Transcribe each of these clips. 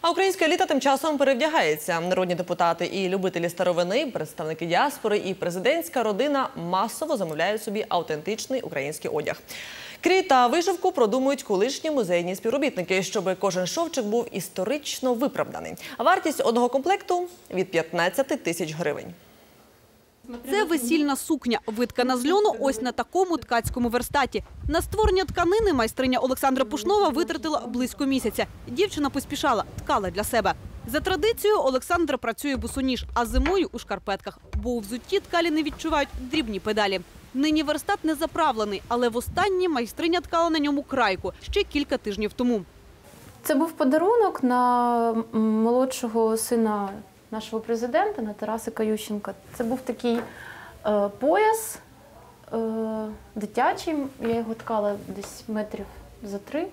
А українська еліта тим часом перевдягається. Народні депутати і любителі старовини, представники діаспори і президентська родина масово замовляють собі автентичний український одяг. Крій та вишивку продумують колишні музейні співробітники, щоб кожен шовчик був історично виправданий. А вартість одного комплекту від 15 тисяч гривень. Це весільна сукня, виткана з льону ось на такому ткацькому верстаті. На створення тканини майстриня Олександра Пушнова витратила близько місяця. Дівчина поспішала, ткала для себе. За традицією Олександра працює босоніж, а зимою у шкарпетках, бо у взутті ткалі не відчувають дрібні педалі. Нині верстат не заправлений, але востаннє майстриня ткала на ньому крайку ще кілька тижнів тому. Це був подарунок на молодшого сина нашого президента, на Тарасика Ющенка. Це був такий е, пояс е, дитячий. Я його ткала десь метрів за три.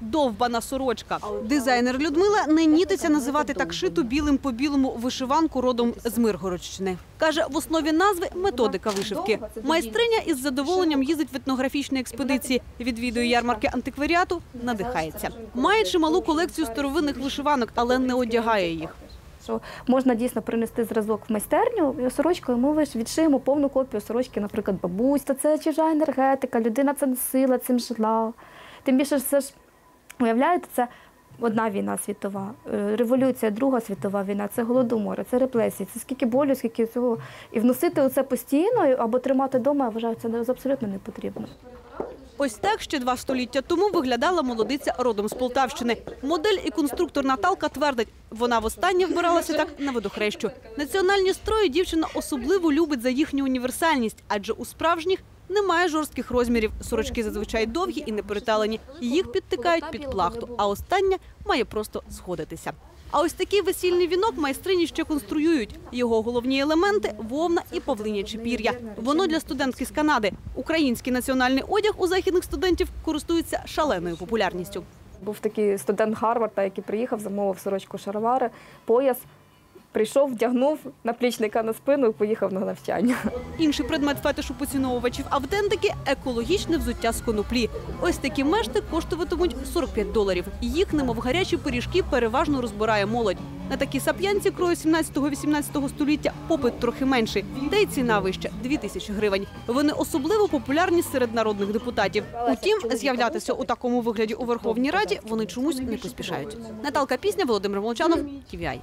Довбана сорочка. Дизайнер Людмила не нітиться називати так шиту білим по білому вишиванку родом з Миргородщини. Каже, в основі назви методика вишивки. Майстриня із задоволенням їздить в етнографічні експедиції, відвідує ярмарки антикваріату, надихається. Має чималу колекцію старовинних вишиванок, але не одягає їх. Що можна дійсно принести зразок в майстерню, і сорочкою ми лише відшиємо повну копію сорочки, наприклад, бабусь. То це чужа енергетика, людина це носила, цим жила. Тим більше це ж, уявляєте, це одна війна світова, е, революція, друга світова війна, це голодомор, це репресії, це скільки болю, скільки цього. І вносити це постійно або тримати вдома, я вважаю, це абсолютно не потрібно. Ось так ще два століття тому виглядала молодиця родом з Полтавщини. Модель і конструктор Наталка твердить, вона востаннє вбиралася так на водохрещу. Національні строї дівчина особливо любить за їхню універсальність, адже у справжніх немає жорстких розмірів. Сорочки зазвичай довгі і не переталені. Їх підтикають під плахту, а остання має просто сходитися. А ось такий весільний вінок майстрині ще конструюють. Його головні елементи вовна і павлинячі пір'я. Воно для студентки з Канади. Український національний одяг у західних студентів користується шаленою популярністю. Був такий студент Гарварда, який приїхав, замовив сорочку шаровари, пояс, прийшов, вдягнув наплічника на спину і поїхав на навчання. Інший предмет фетишу поціновувачів автентики екологічне взуття з коноплі. Ось такі мешти коштуватимуть 45 доларів. Їх, немов гарячі пиріжки, переважно розбирає молодь. На такі сап'янці крою 17-18 століття попит трохи менший, та й ціна вища 2 тисячі гривень. Вони особливо популярні серед народних депутатів. Утім, з'являтися у такому вигляді у Верховній Раді вони чомусь не поспішають. Наталка Пісня, Володимир Молчанов, TVI.